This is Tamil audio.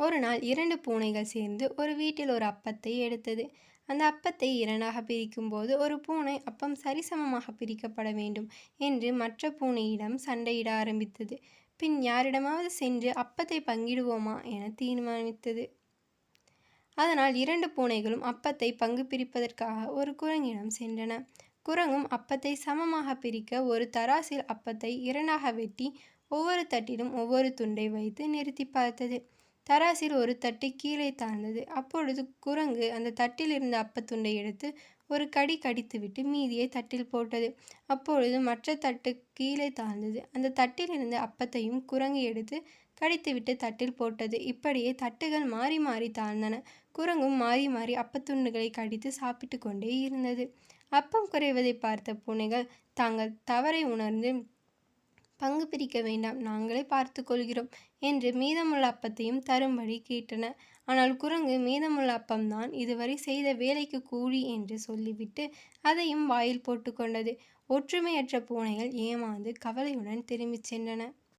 ஒரு நாள் இரண்டு பூனைகள் சேர்ந்து ஒரு வீட்டில் ஒரு அப்பத்தை எடுத்தது. அந்த அப்பத்தை இரண்டாக பிரிக்கும்போது ஒரு பூனை அப்பம் சரிசமமாக பிரிக்கப்பட வேண்டும் என்று மற்ற பூனையிடம் சண்டையிட ஆரம்பித்தது. பின் யாரிடமாவது சென்று அப்பத்தை பங்கிடுவோமா என தீர்மானித்தது. அதனால் இரண்டு பூனைகளும் அப்பத்தை பங்கு பிரிப்பதற்காக ஒரு குரங்கிடம் சென்றன. குரங்கும் அப்பத்தை சமமாக பிரிக்க ஒரு தராசில் அப்பத்தை இரண்டாக வெட்டி ஒவ்வொரு தட்டிலும் ஒவ்வொரு துண்டை வைத்து நிறுத்தி பார்த்தது. தராசில் ஒரு தட்டு கீழே தாழ்ந்தது. அப்பொழுது குரங்கு அந்த தட்டில் இருந்த அப்பத்துண்டை எடுத்து ஒரு கடி கடித்துவிட்டு மீதியை தட்டில் போட்டது. அப்பொழுது மற்ற தட்டு கீழே தாழ்ந்தது. அந்த தட்டில் இருந்த அப்பத்தையும் குரங்கு எடுத்து கடித்துவிட்டு தட்டில் போட்டது. இப்படியே தட்டுகள் மாறி மாறி தாழ்ந்தன. குரங்கும் மாறி மாறி அப்பத்துண்டுகளை கடித்து சாப்பிட்டு கொண்டே இருந்தது. அப்பம் குறைவதை பார்த்த பூனைகள் தாங்கள் தவறை உணர்ந்து பங்கு பிரிக்க வேண்டாம். நாங்களே பார்த்து கொள்கிறோம் என்று மீதமுள்ள அப்பத்தையும் தரும்படி கேட்டன. ஆனால் குரங்கு மீதமுள்ள அப்பம்தான் இதுவரை செய்த வேலைக்கு கூலி என்று சொல்லிவிட்டு அதையும் வாயில் போட்டுக்கொண்டது ஒற்றுமையற்ற பூனைகள் ஏமாந்து கவலையுடன் திரும்பிச் சென்றன.